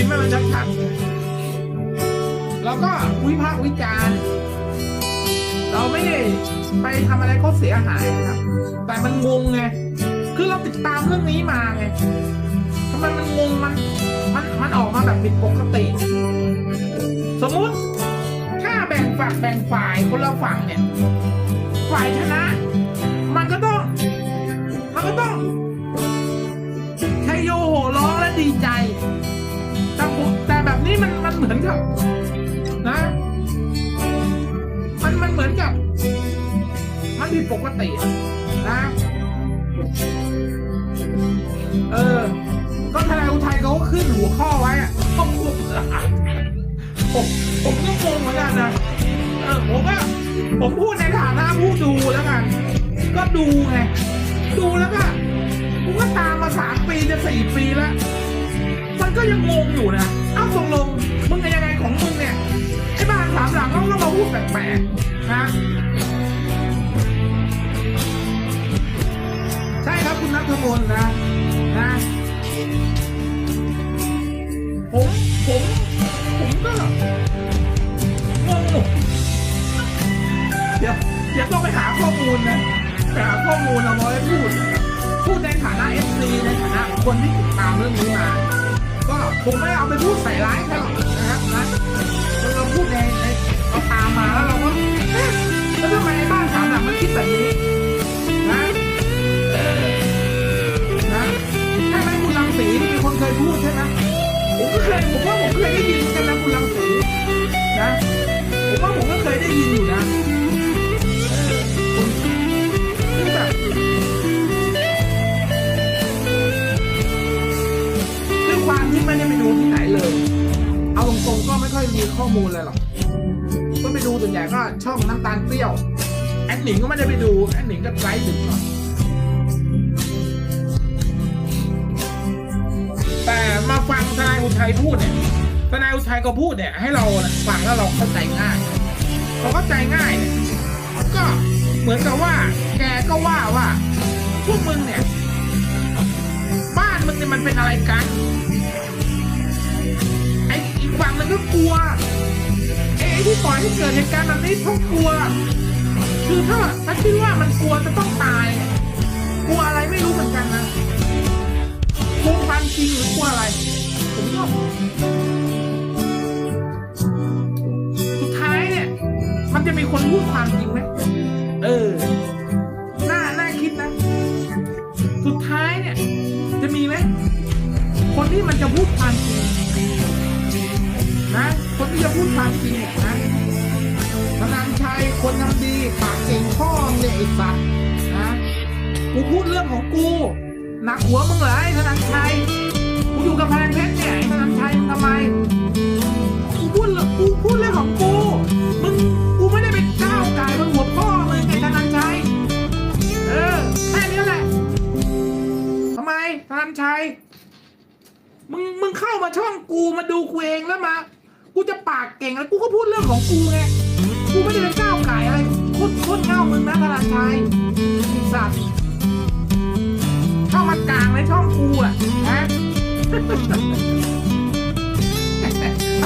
พิมพ์ให้มันชัดๆแล้วก็วิพากษ์วิจารณ์ เราไม่ได้ไปทำอะไรเขาเสียหายนะครับ แต่มันงงไง คือเราติดตามเรื่องนี้มาไงทำไมมันงงมัน มันมันออกมาแบบผิดปกติ สมมุติถ้าแบ่งฝักแบ่งฝ่ายคนละฝั่งเนี่ย ฝ่ายชนะ ปกตินะ เออ ก็ทนายอุทัยเขาก็ขึ้นหัวข้อไว้อะต้องควบผมผมก็งงเหมือนกันนะ เออผมก็ผมพูดในฐานะผู้ดูแล้วกัน ก็ดูไง ดูแล้วก็กูก็ตามมาสามปีจะสี่ปีแล้ว มันก็ยังงงอยู่นะ เอ้าตกลงมึงเป็นยังไงของมึงเนี่ย ไอ้บ้านสามหลังเขาก็มาพูดแปลกๆนะ ช่ครับคุณนัทมนนะนะผมผมผมก็งงเดี๋ยวเดี๋ยวต้องไปหาข้อมูลนะไปหาข้อมูลเอาไว้พูด พูดในฐานะเอฟซีในฐานะคนที่ติดตามเรื่องนี้มา ก็ผมไม่เอาไปพูดใส่ร้ายใครหรอกนะครับนะเราพูดในในเราตามมาแล้วเราก็เอ๊ะแล้วทำไมไอ้บ้านสามหลังมันคิดแบบนี้ ยพูดใช่ไหมผมก็เคยผมว่าผมเคยได้ยินกันนะคุณรังสีนะ ผมว่าผมก็เคยได้ยินอยู่นะคือแบบด้วยความที่ไม่ได้ไปดูที่ไหนเลย เอาตรงๆก็ไม่ค่อยมีข้อมูลเลยหรอกก็ไปดูส่วนใหญ่ก็ช่องน้ำตาลเปรี้ยวแอดหนิงก็ไม่ได้ไปดูแอดหนิงก็ไลฟ์ดึกหน่อย ฟังทนายอุทัยพูดเนี่ยทนายอุทัยก็พูดเนี่ยให้เราน่ะฟังแล้วเราเข้าใจง่ายเราเข้าใจง่ายเนี่ยก็เหมือนกับว่า แกก็ว่าว่าพวกมึงเนี่ย บ้านมึงเนี่ยมันเป็นอะไรกันไออีกฝั่งมันก็กลัวไอที่ปล่อยให้เกิดเหตุการณ์แบบนี้เพราะกลัว คือถ้าถ้าคิดว่ามันกลัวจะต้องตาย กลัวอะไรไม่รู้เหมือนกันนะกลัวความจริงหรือกลัวอะไร ผมก็สุดท้ายเนี่ย มันจะมีคนพูดความจริงไหมเออ น่า น่าคิดนะ สุดท้ายเนี่ย จะมีไหม คนที่มันจะพูดความจริงนะ คนที่จะพูดความจริงเนี่ยนะธนันชัยคนทำดีปากเก่งพ่อมึงเนี่ยไอ้สัตว์นะ กูพูดเรื่องของกู หนักหัวมึงเหรอไอ้ธนันชัยกู อยู่กับพงเพชรเนี่ยไอ้ธนันชัยมึงทำไมกูพูดเรื่องกูพูดเรื่องของกู มึงกูไม่ได้ไปก้าวไก่บนหัวพ่อมึงไอ้ธนันชัย เออแค่นี้แหละทำไมธนันชัย มึงมึงเข้ามาช่องกูมาดูกูเองแล้วมา กูจะปากเก่งแล้วกูก็พูดเรื่องของกูไง กูไม่ได้เป็นก้าวไก่อะไรโคตรโคตรเง่ามึงนะธนาชัยสัตว์เข้ามากลางในช่องกูอะฮะ ท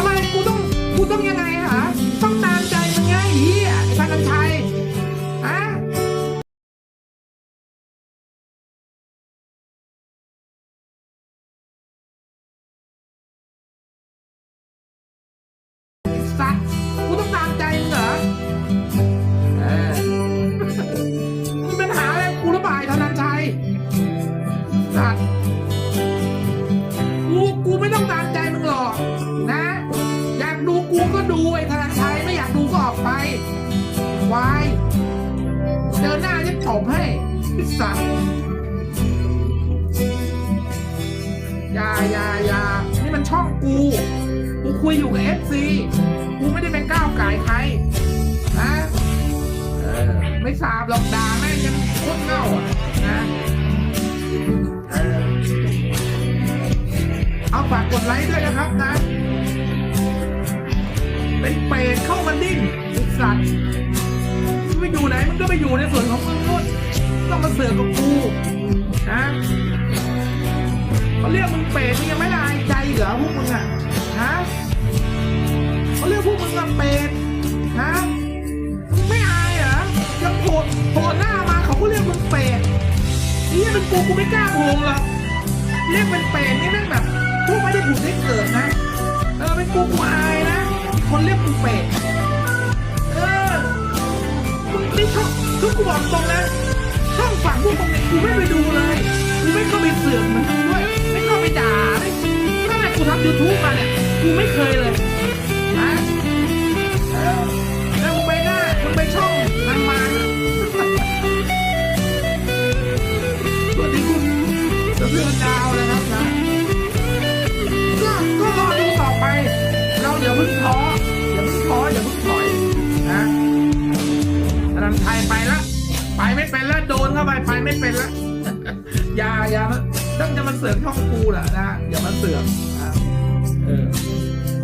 ำไมกูต้องกูต้องยังไงคะต้องตามใจมึงไงไอ้เฮียไอ้พันาชัย สัตว์อย่าอย่าอย่านี่มันช่องกูกูคุยอยู่กับเอฟซีกูไม่ได้เป็นก้าวไก่ายใครนะเออไม่ทราบหรอกด่าแม่งยังโคตรเง่าอะนะเออเอาฝากกดไลค์ด้วยนะครับนะ เป็นเปรตเข้ามาดิ้นสัตว์มึงไปอยู่ไหนมึงก็ไปอยู่ในส่วนของมึงนู่น ต้องมาเสือกกับกูนะเขาเรียกมึงเปรตมึงยังไม่ละอายใจเหรอพวกมึงอะฮะเขาเรียกพวกมึงว่าเป็นฮะมึงไม่อายเหรอยังโผล่โผล่หน้ามาเขาก็เรียกมึงเป็นนี่เป็นกูกูไม่กล้าโผล่หรอกเรียกเป็นเป็นนี่แม่งแบบพวกไม่ได้ผุดได้เกิดนะเออเป็นกูกูอายนะคนเรียกกูเป็นเออมึงนี่ชองคือกูบอกตรงนะ ฝั่งพวกมึงเนี่ยกูไม่ไปดูเลยกูไม่เข้าไปเสือกมันด้วย ไม่เข้าไปด่าตั้งแต่กูทำยูทูบมาเนี่ยกูไม่เคยเลยนะแล้วมึงไปหน้ามึงไปช่องทางมาสวัสดีคุณสะเพื่อนดาวเลยครับนะก็ก็รอดูต่อไป เราเดี๋ยวเพิ่งท้ออย่าเพิ่งท้ออย่าเพิ่งถอยนะอนันต์ไทยไปละ ไปไปไม่เป็นละยายามาต้องจะมาเสือกช่องกูแหละนะอย่ามาเสือกนะเออ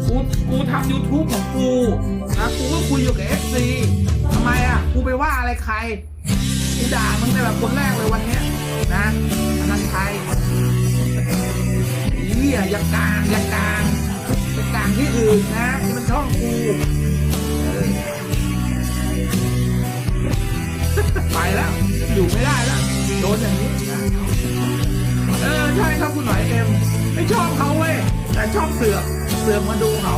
กูกูทำ YouTube ของกูนะกูก็คุยอยู่กับเอฟซีทำไมอะ กูไปว่าอะไรใครกูด่ามึงในแบบคนแรกเลยวันเนี้ยนะอนันต์ไทยเหี้ยอย่ากลางอย่ากลางอย่ากลางที่อื่นนะนี่มันช่องกู อยู่ไม่ได้แล้วโดนอย่างนี้ เออใช่ครับคุณหน่อยเอ็มไม่ชอบเขาเว้ยแต่ชอบเสือกเสือกมาดูเขา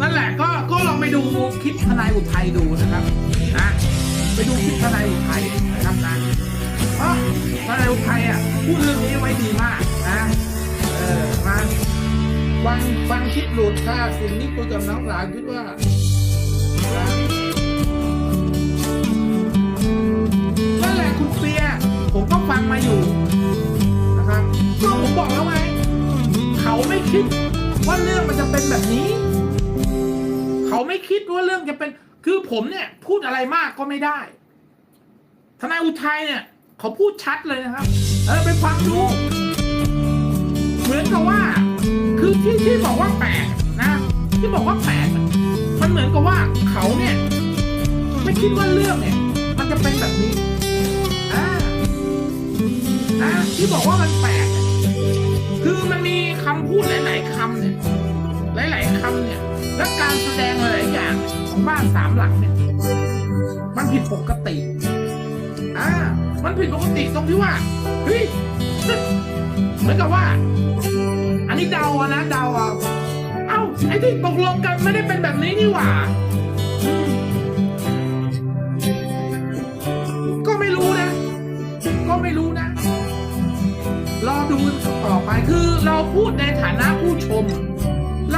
นั่นแหละก็ก็ลองไปดูคลิปทนายอุทัยดูนะครับนะไปดูคลิปทนายอุทัย นายอุทัยอะพูดเรื่องนี้ไว้ดีมากนะเออมาฟังฟังคลิปหลุดค่ะสิ่งที่คุยกับน้องสาวคิดว่านั่นแหละคุณเปียผมก็ฟังมาอยู่นะครับก็ผมบอกแล้วไงเขาไม่คิดว่าเรื่องมันจะเป็นแบบนี้ เขาไม่คิดว่าเรื่องจะเป็น คือผมเนี่ย พูดอะไรมากก็ไม่ได้ทนายอุทัยเนี่ย เขาพูดชัดเลยนะครับ เออไปฟังดู เหมือนกับว่า คือที่ที่บอกว่าแปลกนะ ที่บอกว่าแปลกมันเหมือนกับว่าเขาเนี่ย ไม่คิดว่าเรื่องเนี่ย มันจะเป็นแบบนี้อ่านะที่บอกว่ามันแปลกคือมันมีคำพูดหลาย ๆคำเนี่ย หลาย ๆคำเนี่ย และการแสดงหลายอย่างของบ้านสามหลังเนี่ย มันผิดปกติอ่า มันผิดปกติตรงที่ว่าเฮ้ยเหมือนกับว่า อันนี้เดาอะนะเดาอะเอ้าไอ้ที่ตกลงกันไม่ได้เป็นแบบนี้นี่หว่า ก็ไม่รู้นะ ก็ไม่รู้นะ รอดูต่อไปคือเราพูดในฐานะผู้ชม